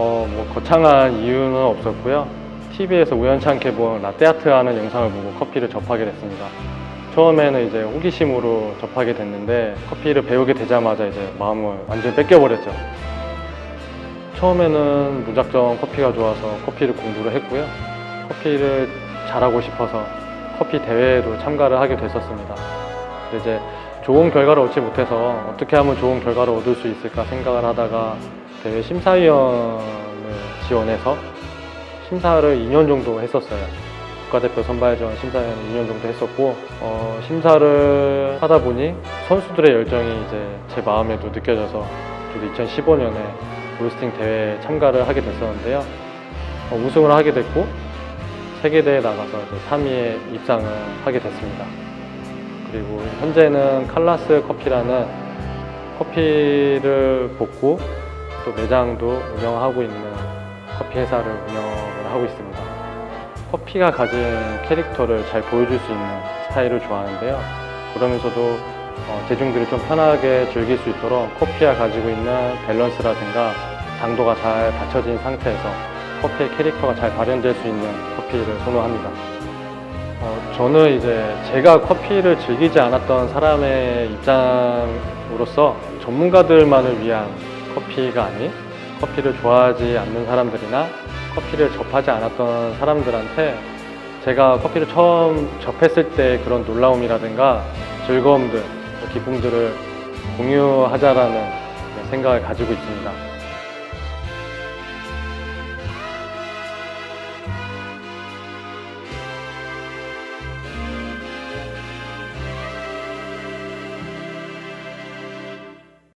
어, 뭐 거창한 이유는 없었고요. TV에서 우연찮게 본 라떼아트 하는 영상을 보고 커피를 접하게 됐습니다. 처음에는 이제 호기심으로 접하게 됐는데 커피를 배우게 되자마자 이제 마음을 완전히 뺏겨버렸죠. 처음에는 무작정 커피가 좋아서 커피를 공부를 했고요. 커피를 잘하고 싶어서 커피 대회에도 참가를 하게 됐었습니다. 이제 좋은 결과를 얻지 못해서 어떻게 하면 좋은 결과를 얻을 수 있을까 생각을 하다가 대회 심사위원을 지원해서 심사를 2년 정도 했었어요. 국가대표 선발전 심사위원 2년 정도 했었고 어, 심사를 하다 보니 선수들의 열정이 이제 제 마음에도 느껴져서 저도 2015년에 롤스팅 대회에 참가를 하게 됐었는데요. 어, 우승을 하게 됐고 세계대회에 나가서 이제 3위에 입상을 하게 됐습니다. 그리고 현재는 칼라스 커피라는 커피를 볶고 또 매장도 운영하고 있는 커피 회사를 운영을 하고 있습니다. 커피가 가진 캐릭터를 잘 보여줄 수 있는 스타일을 좋아하는데요. 그러면서도 어, 대중들이 좀 편하게 즐길 수 있도록 커피가 가지고 있는 밸런스라든가 당도가 잘 받쳐진 상태에서 커피의 캐릭터가 잘 발현될 수 있는 커피를 선호합니다. 어, 저는 이제 제가 커피를 즐기지 않았던 사람의 입장으로서 전문가들만을 위한 커피가 아닌 커피를 좋아하지 않는 사람들이나 커피를 접하지 않았던 사람들한테 제가 커피를 처음 접했을 때 그런 놀라움이라든가 즐거움들, 기쁨들을 공유하자라는 생각을 가지고 있습니다.